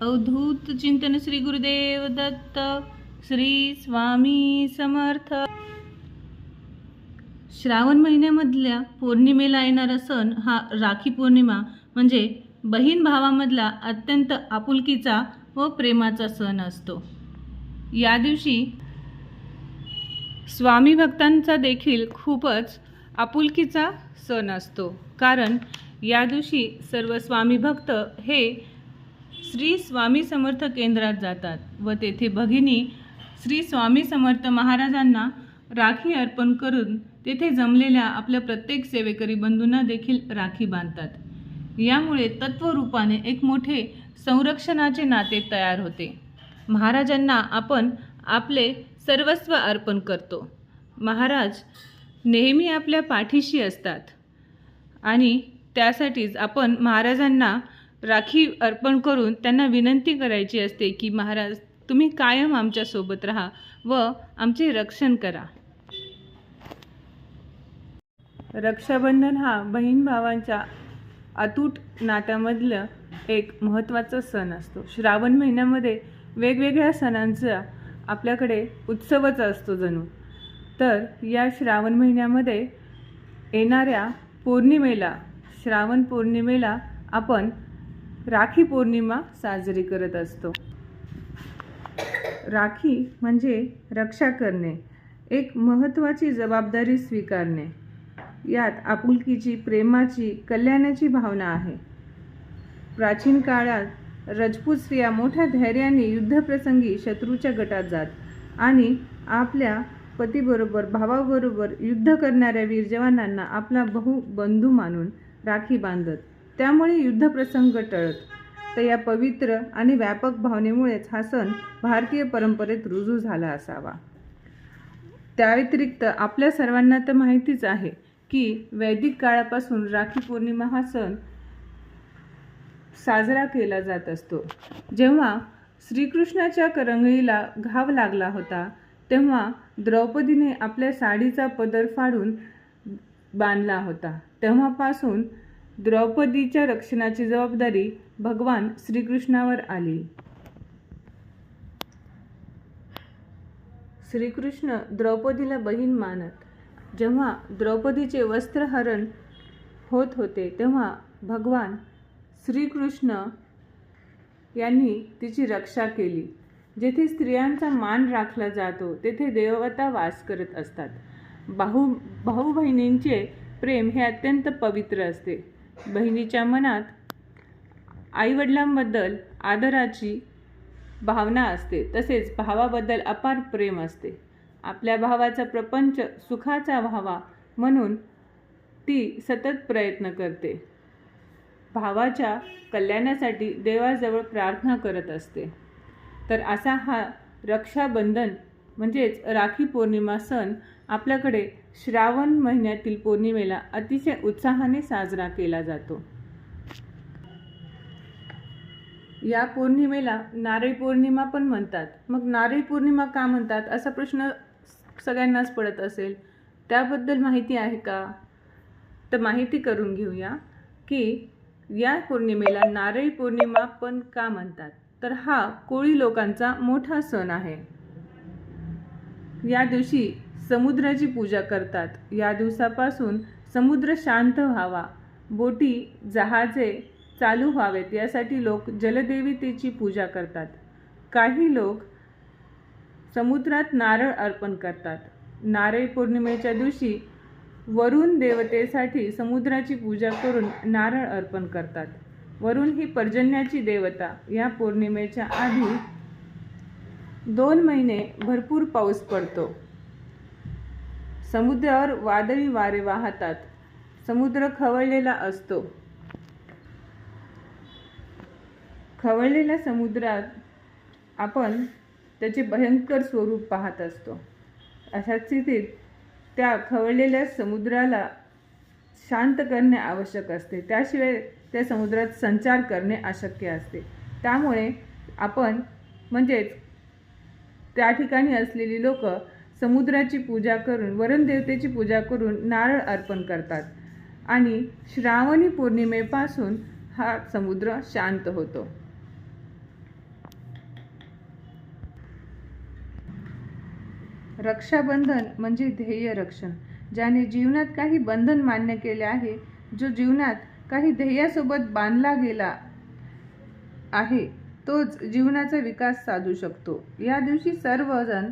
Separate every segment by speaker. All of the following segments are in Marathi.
Speaker 1: अवधूत चिंतन श्री गुरुदेव दत्त श्री स्वामी समर्थ. श्रावण महिन्यामधल्या पौर्णिमेला येणारा सण हा राखी पौर्णिमा म्हणजे बहीण भावामधला अत्यंत आपुलकीचा व प्रेमाचा सण असतो. या दिवशी स्वामी भक्तांचा देखील खूपच आपुलकीचा सण असतो. कारण या दिवशी सर्व स्वामी भक्त हे श्री स्वामी समर्थ केंद्रात जातात व तेथे भगिनी श्री स्वामी समर्थ महाराजांना राखी अर्पण करून तेथे जमलेल्या आपल्या प्रत्येक सेवेकरी बंधूंना देखील राखी बांधतात. यामुळे तत्वरूपाने एक मोठे संरक्षणाचे नाते तयार होते. महाराजांना आपण आपले सर्वस्व अर्पण करतो. महाराज नेहमी आपल्या पाठीशी असतात आणि त्यासाठीच आपण महाराजांना राखी अर्पण करून त्यांना विनंती करायची असते की महाराज तुम्ही कायम आमच्यासोबत राहा व आमचे रक्षण करा. रक्षाबंधन हा बहीण भावांच्या अतूट नात्यामधलं एक महत्त्वाचा सण असतो. श्रावण महिन्यामध्ये वेगवेगळ्या सणांचा आपल्याकडे उत्सवच असतो जणू. तर या श्रावण महिन्यामध्ये येणाऱ्या पौर्णिमेला श्रावण पौर्णिमेला आपण राखी पौर्णिमा साजरी करत असतो. राखी म्हणजे रक्षा करणे एक महत्त्वाची जबाबदारी स्वीकारणे. यात आपुलकीची प्रेमाची कल्याणाची भावना आहे. प्राचीन काळात रजपूत स्त्रिया मोठ्या धैर्याने युद्धप्रसंगी शत्रूच्या गटात जात आणि आपल्या पतीबरोबर भावाबरोबर युद्ध करणाऱ्या वीर जवानांना आपला बहु बंधू मानून राखी बांधत. त्यामुळे युद्धप्रसंग टळत. तर या पवित्र आणि व्यापक भावनेमुळेच हा सण भारतीय परंपरेत रुजू झाला असावा. त्या व्यतिरिक्त आपल्या सर्वांना तर माहितीच आहे की वैदिक काळापासून राखी पौर्णिमा हा सण साजरा केला जात असतो. जेव्हा श्रीकृष्णाच्या करंगळीला घाव लागला होता तेव्हा द्रौपदीने आपल्या साडीचा पदर फाडून बांधला होता. तेव्हापासून द्रौपदीच्या रक्षणाची जबाबदारी भगवान श्रीकृष्णावर आली. श्रीकृष्ण द्रौपदीला बहीण मानत जेव्हा द्रौपदीचे वस्त्रहरण होत होते तेव्हा भगवान श्रीकृष्ण यांनी तिची रक्षा केली. जेथे स्त्रियांचा मान राखला जातो तेथे देवता वास करत असतात. भाऊ भाऊ बहिणींचे प्रेम हे अत्यंत पवित्र असते. बहिणीच्या मनात आईवडिलांबद्दल आदराची भावना असते. तसेच भावाबद्दल अपार प्रेम असते. आपल्या भावाचा प्रपंच सुखाचा व्हावा म्हणून ती सतत प्रयत्न करते. भावाच्या कल्याणासाठी देवाजवळ प्रार्थना करत असते. तर असा हा रक्षाबंधन म्हणजेच राखी पौर्णिमा सण आपल्याकडे श्रावण महिन्यातील पौर्णिमेला अतिशय उत्साहाने साजरा केला जातो. या पौर्णिमेला नारळी पौर्णिमा पण म्हणतात. मग नारळी पौर्णिमा का म्हणतात? असा प्रश्न सगळ्यांनाच पडत असेल. त्याबद्दल माहिती आहे का? तर माहिती करून घेऊया की या पौर्णिमेला नारळी पौर्णिमा पण का म्हणतात? तर हा कोळी लोकांचा मोठा सण आहे. या दिवशी समुद्राची पूजा करतात. या दिवसापासून समुद्र शांत व्हावा. बोटी जहाजे चालू व्हावेत यासाठी लोक जलदेवतेची पूजा करतात. काही लोक समुद्रात नारळ अर्पण करतात. नारळी पौर्णिमेच्या दिवशी वरुण देवतेसाठी समुद्राची पूजा करून नारळ अर्पण करतात. वरुण ही पर्जन्याची देवता. या पौर्णिमेच्या आधी दोन महिने भरपूर पाऊस पडतो. समुद्रावर वादळी वारे वाहतात. समुद्र खवळलेला असतो. खवळलेल्या समुद्रात आपण त्याचे भयंकर स्वरूप पाहत असतो. अशा स्थितीत त्या खवळलेल्या समुद्राला शांत करणे आवश्यक असते. त्याशिवाय त्या समुद्रात संचार करणे अशक्य असते. त्यामुळे आपण म्हणजेच त्या ठिकाणी असलेली लोक समुद्राची पूजा करून वरण देवतेची पूजा करून नारळ अर्पण करतात. आणि श्रावणी पौर्णिमेपासून हा समुद्र शांत होतो. रक्षाबंधन म्हणजे ध्येय रक्षण ज्याने जीवनात काही बंधन मान्य केले आहे जो जीवनात काही ध्येयासोबत बांधला गेला आहे तोच जीवनाचा विकास साधू शकतो. या दिवशी सर्वजण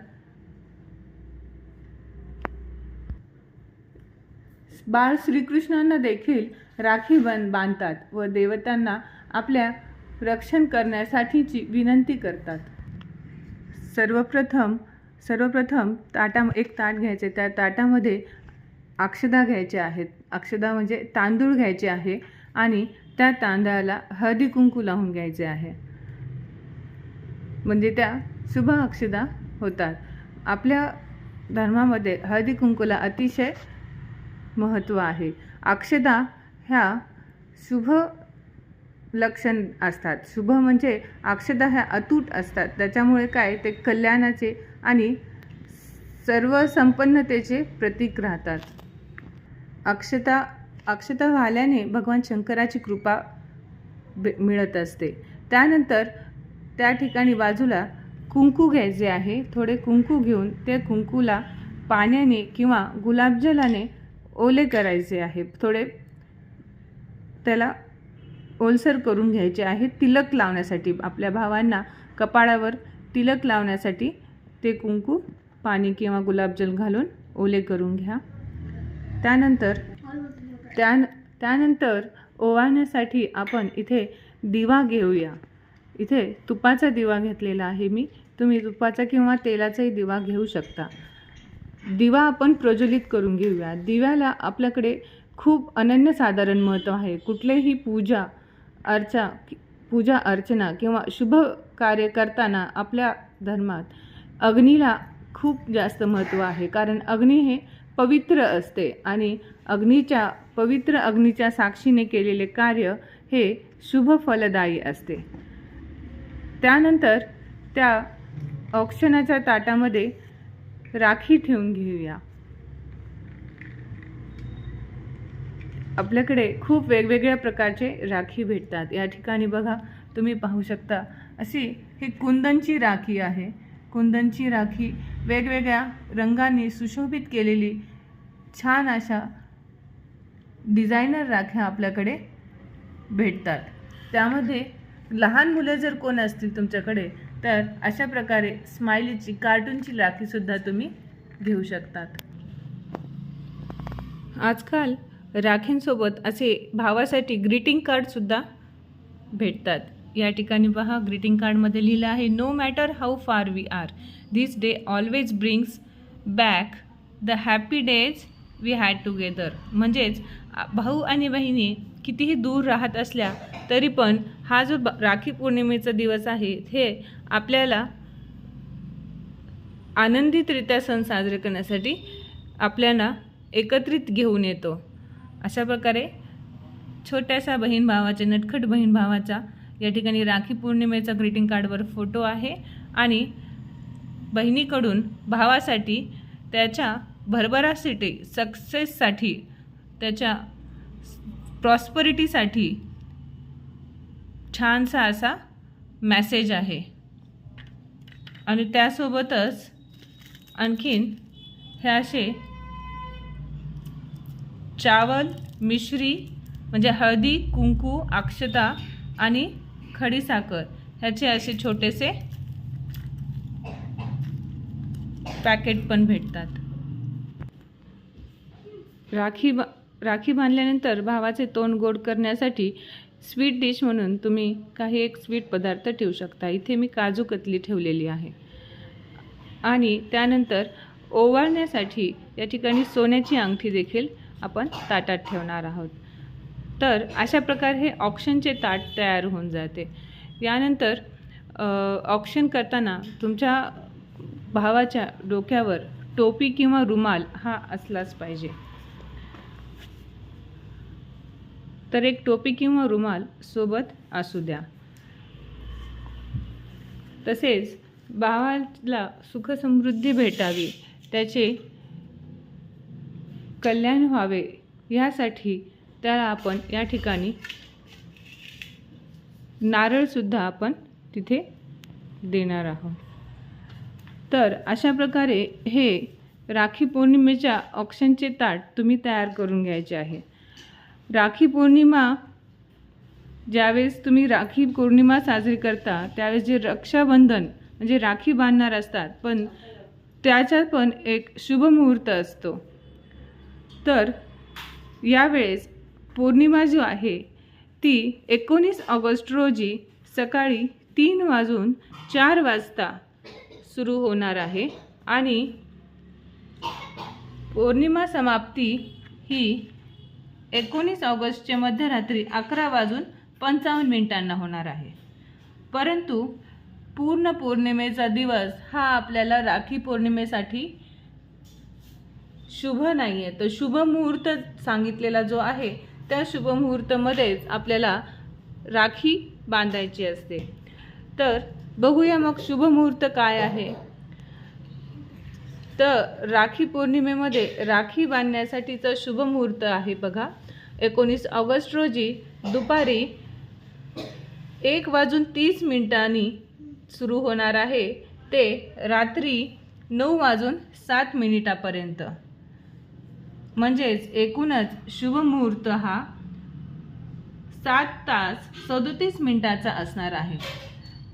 Speaker 1: बाळ श्रीकृष्णांना देखील राखी बन बांधतात व देवतांना आपल्या रक्षण करण्यासाठीची विनंती करतात. सर्वप्रथम सर्वप्रथम ताटा एक ताट घ्यायचे. त्या ताटामध्ये अक्षदा घ्यायचे आहेत. अक्षदा म्हणजे तांदूळ घ्यायचे आहे आणि त्या तांदळाला हळदी कुंकू लावून घ्यायचे आहे. म्हणजे त्या शुभ अक्षदा होतात. आपल्या धर्मामध्ये हळदी कुंकूला अतिशय महत्त्व आहे. अक्षदा ह्या शुभ लक्षण असतात. शुभ म्हणजे अक्षदा ह्या अतूट असतात. त्याच्यामुळे काय? ते कल्याणाचे आणि सर्व संपन्नतेचे प्रतीक राहतात. अक्षता अक्षता वाहल्याने भगवान शंकराची कृपा मिळत असते. त्यानंतर त्या ठिकाणी बाजूला कुंकू घ्यायचे आहे. थोडे कुंकू घेऊन ते कुंकूला पाण्याने किंवा गुलाबजलाने ओले करायचे आहे. थोडे त्याला ओलसर करून घ्यायचे आहे. तिलक लावण्यासाठी आपल्या भावांना कपाळावर तिलक लावण्यासाठी ते कुंकू पाणी किंवा गुलाबजल घालून ओले करून घ्या. त्यानंतर त्यान त्यानंतर ओवाळण्यासाठी आपण इथे दिवा घेऊया. इथे तुपाचा दिवा घेतलेला आहे मी. तुम्ही तुपाचा किंवा तेलाचाही दिवा घेऊ शकता. दिवा आपण प्रज्वलित करून घेऊया. दिव्याला आपल्याकडे खूप अनन्यसाधारण महत्त्व आहे. कुठलेही पूजा अर्चा पूजा अर्चना किंवा शुभ कार्य करताना आपल्या धर्मात अग्नीला खूप जास्त महत्त्व आहे. कारण अग्नी हे पवित्र असते आणि अग्नीच्या पवित्र अग्नीच्या साक्षीने केलेले कार्य हे शुभ फलदायी असते. त्यानंतर त्या औक्षणाच्या ताटामध्ये राखी ठेवून घेऊया. आपल्याकडे खूप वेगवेगळ्या प्रकारचे राखी भेटतात. या ठिकाणी बघा तुम्ही पाहू शकता अशी ही कुंदनची राखी आहे. कुंदनची राखी वेगवेगळ्या रंगांनी सुशोभित केलेली छान अशा डिझायनर राख्या आपल्याकडे भेटतात. त्यामध्ये लहान मुलं जर कोण असतील तुमच्याकडे तर अशा प्रकारे स्माइलीची कार्टूनची राखीसुद्धा तुम्ही घेऊ शकतात. आजकाल राखींसोबत असे भावासाठी ग्रीटिंग कार्डसुद्धा भेटतात. या ठिकाणी पहा ग्रीटिंग कार्डमध्ये लिहिलं आहे no matter how far we are this day always brings back the happy days we had together म्हणजेच भाऊ आणि बहिणी कितीही दूर राहत असल्या तरी पण हा जो ब- राखी पौर्णिमेचा दिवस आहे हे आपल्याला आनंदितरित्या सण साजरे करण्यासाठी आपल्याला एकत्रित घेऊन येतो. अशा प्रकारे छोट्याशा बहीण भावाच्या नटखट बहीण भावाचा या ठिकाणी राखी पौर्णिमेचा ग्रीटिंग कार्डवर फोटो आहे आणि बहिणीकडून भावासाठी त्याच्या भरभरा सिटी सक्सेससाठी त्याच्या प्रॉस्परिटीसाठी छानसा असा मॅसेज आहे. आणि त्यासोबतच आणखीन हे असे चावल मिश्री म्हणजे हळदी कुंकू अक्षता आणि खडीसाखर ह्याचे असे छोटेसे पॅकेट पण भेटतात. राखी बा राखी बांधल्यानंतर भावाचे तोंड गोड करण्यासाठी स्वीट डिश म्हणून तुम्ही काही एक स्वीट पदार्थ ठेवू शकता. इथे मी काजू कतली ठेवलेली आहे. आणि त्यानंतर ओवाळण्यासाठी या ठिकाणी सोन्याची अंगठी देखील आपण ताटात ठेवणार आहोत. तर अशा प्रकारे हे ऑप्शनचे ताट तयार होऊन जाते. यानंतर ऑप्शन करताना तुमच्या भावाच्या डोक्यावर टोपी किंवा रुमाल हा असलाच पाहिजे. तर एक टोपी किंवा रुमाल सोबत असू द्या. तसेच भावाला सुखसमृद्धी भेटावी त्याचे कल्याण व्हावे यासाठी त्याला आपण या ठिकाणी नारळसुद्धा आपण तिथे देणार आहोत. तर अशा प्रकारे हे राखी पौर्णिमेच्या ऑक्शनचे ताट तुम्ही तयार करून घ्यायचे आहे. राखी पौर्णिमा ज्यावेळेस तुम्ही राखी पौर्णिमा साजरी करता त्यावेळेस जे रक्षाबंधन म्हणजे राखी बांधणार असतात पण त्याच्यात पण एक शुभ मुहूर्त असतो. तर यावेळेस पौर्णिमा जो आहे ती एकोणीस ऑगस्ट रोजी सकाळी तीन वाजून चार वाजता सुरू होणार आहे आणि पौर्णिमा समाप्ती ही एकोणीस ऑगस्टच्या मध्यरात्री अकरा वाजून पंचावन्न मिनिटांना होणार आहे. परंतु पूर्ण पौर्णिमेचा दिवस हा आपल्याला राखी पौर्णिमेसाठी शुभ नाही आहे तर शुभ मुहूर्त सांगितलेला जो आहे त्या शुभ मुहूर्तामध्येच आपल्याला राखी बांधायची असते. तर बघूया मग शुभ मुहूर्त काय आहे. तर राखी पौर्णिमेमध्ये राखी बांधण्यासाठीचा शुभ मुहूर्त आहे बघा. एकोणीस ऑगस्ट रोजी दुपारी एक वाजून तीस मिनिटांनी सुरू होणार आहे ते रात्री नऊ वाजून सात मिनिटापर्यंत. म्हणजेच एकूणच शुभ मुहूर्त हा सात तास सदोतीस मिनिटाचा असणार आहे.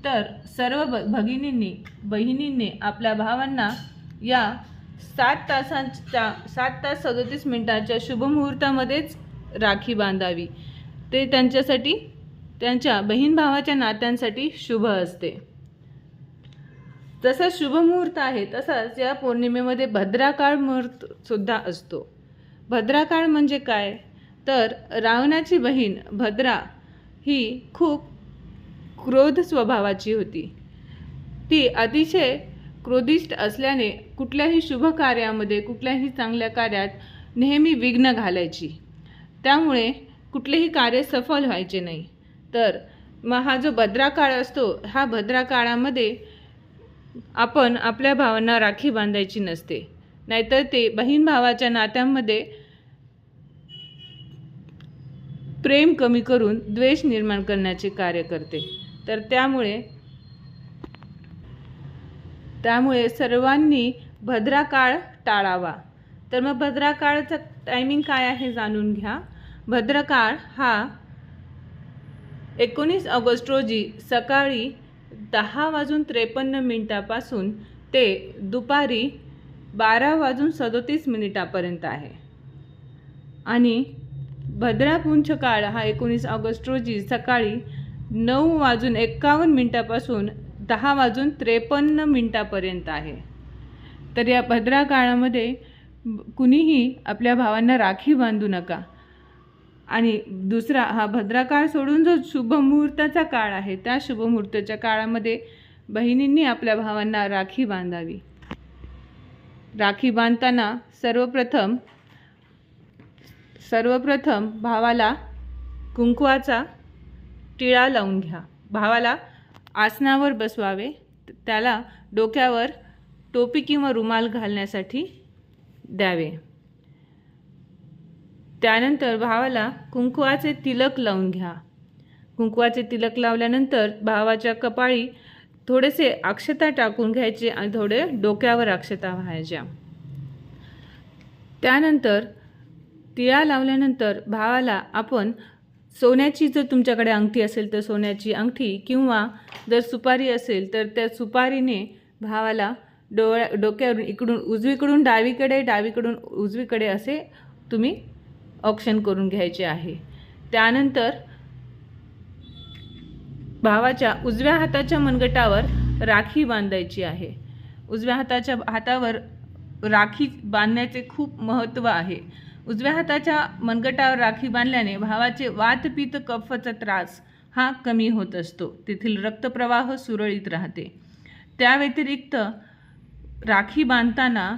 Speaker 1: तर सर्व ब भगिनींनी बहिणींनी आपल्या भावांना या सात तासांच्या सात तास सदोतीस मिनिटाच्या शुभमुहूर्तामध्येच राखी बांधावी. ते त्यांच्यासाठी त्यांच्या बहीण भावाच्या नात्यांसाठी शुभ असते. जसं शुभमुहूर्त आहे तसाच या पौर्णिमेमध्ये भद्राकाळ मुहूर्त सुद्धा असतो. भद्राकाळ म्हणजे काय? तर रावणाची बहीण भद्रा ही खूप क्रोध स्वभावाची होती. ती अतिशय क्रोधिष्ट असल्याने कुठल्याही शुभ कार्यामध्ये कुठल्याही चांगल्या कार्यात नेहमी विघ्न घालायची. त्यामुळे कुठलेही कार्य सफल व्हायचे नाही. तर मग हा जो भद्रा काळ असतो हा भद्रा काळामध्ये आपण आपल्या भावांना राखी बांधायची नसते. नाहीतर ते बहीण भावाच्या नात्यांमध्ये प्रेम कमी करून द्वेष निर्माण करण्याचे कार्य करते. तर त्यामुळे त्यामुळे सर्वांनी भद्राकाळ टाळावा. तर मग भद्राकाळचं टायमिंग काय आहे जाणून घ्या. भद्रकाळ हा एकोणीस ऑगस्ट रोजी सकाळी दहा वाजून त्रेपन्न मिनिटापासून ते दुपारी बारा वाजून सदोतीस मिनिटापर्यंत आहे. आणि भद्रापुंछ काळ हा एकोणीस ऑगस्ट रोजी सकाळी नऊ वाजून एक्कावन्न मिनिटापासून दहा वाजून त्रेपन्न मिनटापर्यंत आहे. तर या भद्रा काळामध्ये कुणीही आपल्या भावांना राखी बांधू नका. आणि दुसरा हा भद्रा काळ सोडून जो शुभमुहूर्ताचा काळ आहे त्या शुभमुहूर्ताच्या काळामध्ये बहिणींनी आपल्या भावांना राखी बांधावी. राखी बांधताना सर्वप्रथम सर्वप्रथम भावाला कुंकवाचा टिळा लावून घ्या. भावाला आसनावर बसवावे त्याला डोक्यावर टोपी किंवा रुमाल घालण्यासाठी द्यावे. त्यानंतर भावाला कुंकुवाचे तिलक लावून घ्या. कुंकुवाचे तिलक लावल्यानंतर भावाच्या कपाळी थोडेसे अक्षता टाकून घ्यायचे आणि थोडे डोक्यावर अक्षता व्हायच्या. त्यानंतर तिळा लावल्यानंतर भावाला आपण सोन्याची जर तुमच्याकडे अंगठी असेल तर सोन्याची अंगठी किंवा जर सुपारी असेल तर त्या सुपारीने भावाला डोळ्या डोक्यावरून इकडून उजवीकडून डावीकडे डावीकडून उजवीकडे असे तुम्ही ऑप्शन करून घ्यायचे आहे. त्यानंतर भावाच्या उजव्या हाताच्या मनगटावर राखी बांधायची आहे. उजव्या हाताच्या हातावर राखी बांधण्याचे खूप महत्त्व आहे. उजव्या हाताच्या मनगटावर राखी बांधल्याने भावाचे वातपित्त कफचा त्रास हा कमी होत असतो. तेथील रक्तप्रवाह सुरळीत राहते. त्या व्यतिरिक्त राखी बांधताना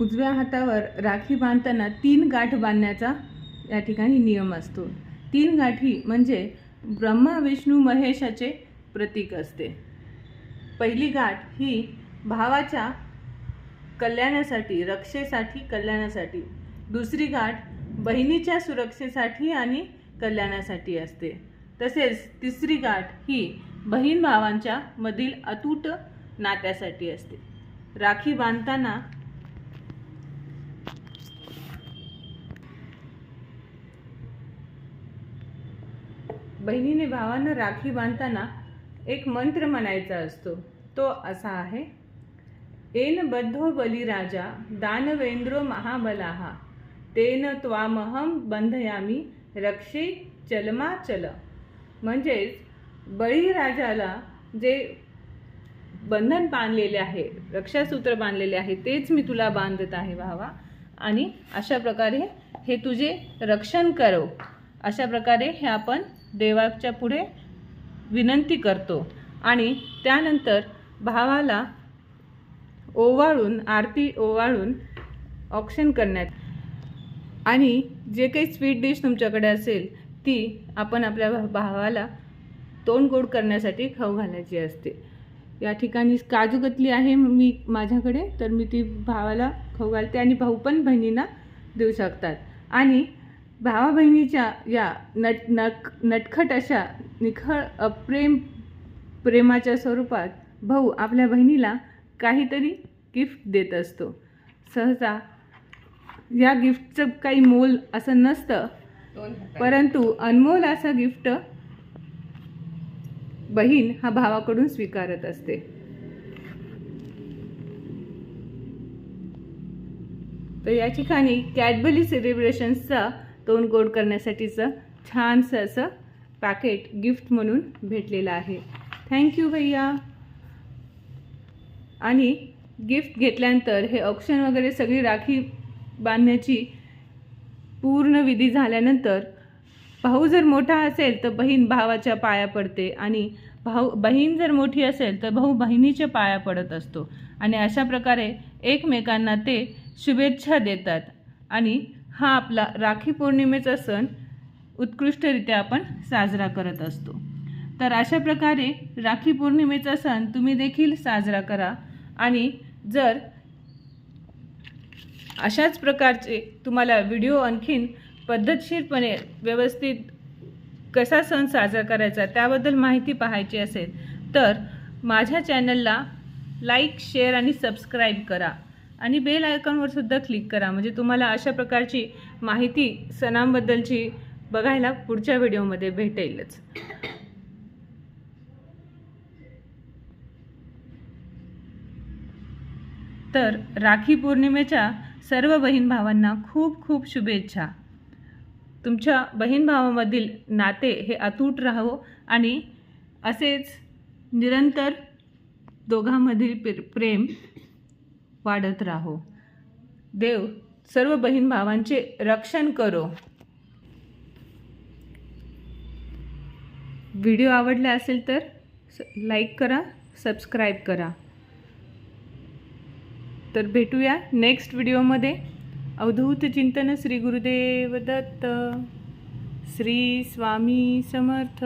Speaker 1: उजव्या हातावर राखी बांधताना तीन गाठ बांधण्याचा या ठिकाणी नियम असतो. तीन गाठी म्हणजे ब्रह्मा विष्णू महेशाचे प्रतीक असते. पहिली गाठ ही भावाच्या कल्याणासाठी रक्षेसाठी कल्याणासाठी. दुसरी गाठ बहिणीच्या सुरक्षेसाठी आणि कल्याणासाठी असते. तसेच तिसरी गाठ ही बहीण भावांच्या मधील अतूट नात्यासाठी असते. राखी बांधताना बहिणीने भावांना राखी बांधताना एक मंत्र म्हणायचा असतो. तो असा आहे एन बद्धो बलिराजा दानवेंद्रो महाबलाहा तेन त्वामहम बंधयामी रक्षे चलमा चल। म्हणजेच बळीराजाला जे बंधन बांधलेले आहे रक्षासूत्र बांधलेले आहे तेच मी तुला बांधत आहे भावा आणि अशा प्रकारे हे तुझे रक्षण करो. अशा प्रकारे हे आपण देवाच्या पुढे विनंती करतो. आणि त्यानंतर भावाला ओवाळून आरती ओवाळून ऑक्शन करण्यात. आणि जे काही स्वीट डिश तुमच्याकडे असेल ती आपण आपल्या भावाला तोंड गोड करण्यासाठी खाऊ घालायची असते. या ठिकाणी काजूकतली आहे मी माझ्याकडे तर मी ती भावाला खाऊ घालते आणि भाऊ पण बहिणींना देऊ शकतात. आणि भावा बहिणीच्या या नट नक नटखट अशा निखळ अप्रेम प्रेमाच्या स्वरूपात भाऊ आपल्या बहिणीला काहीतरी गिफ्ट देत असतो. सहसा या गिफ्टचं काही मोल असं नसतं. परंतु अनमोल असं गिफ्ट बहीण हा भावाकडून स्वीकारत असते. तर या ठिकाणी कॅडबरी सेलिब्रेशन्सचा तोंड गोड करण्यासाठीचं छानसं असं पॅकेट गिफ्ट म्हणून भेटलेलं आहे. थँक्यू भैया. आणि गिफ्ट घेतल्यानंतर हे ऑप्शन वगैरे सगळी राखी बांधण्याची पूर्ण विधी झाल्यानंतर भाऊ जर मोठा असेल तर बहीण भावाच्या पाया पडते आणि भाऊ बहीण जर मोठी असेल तर भाऊ बहिणीच्या पाया पडत असतो. आणि अशा प्रकारे एकमेकांना ते शुभेच्छा देतात. आणि हा आपला राखी पौर्णिमेचा सण उत्कृष्टरित्या आपण साजरा करत असतो. तर अशा प्रकारे राखी पौर्णिमेचा सण तुम्ही देखील साजरा करा. आणि जर अशाच प्रकारचे तुम्हाला व्हिडिओ आणखीन पद्धतशीरपणे व्यवस्थित कसा सण साजरा करायचा त्याबद्दल माहिती पाहायची असेल तर माझ्या चॅनलला लाईक शेअर आणि सबस्क्राईब करा. आणि बेल आयकॉनवर सुद्धा क्लिक करा. म्हणजे तुम्हाला अशा प्रकारची माहिती सणांबद्दलची बघायला पुढच्या व्हिडिओमध्ये भेटेलच. तर राखी पौर्णिमेच्या सर्व बहीण भावांना खूप खूप शुभेच्छा. तुमच्या बहीण भावामधील नाते हे अतूट राहो आणि असेच निरंतर दोघांमधील प्र प्रेम वाढत राहो. देव सर्व बहीण भावांचे रक्षण करो. व्हिडिओ आवडला असेल तर लाईक करा सबस्क्राईब करा. तर भेटूया नेक्स्ट व्हिडिओमध्ये अवधूत चिंतन श्री गुरुदेव दत्त श्री स्वामी समर्थ.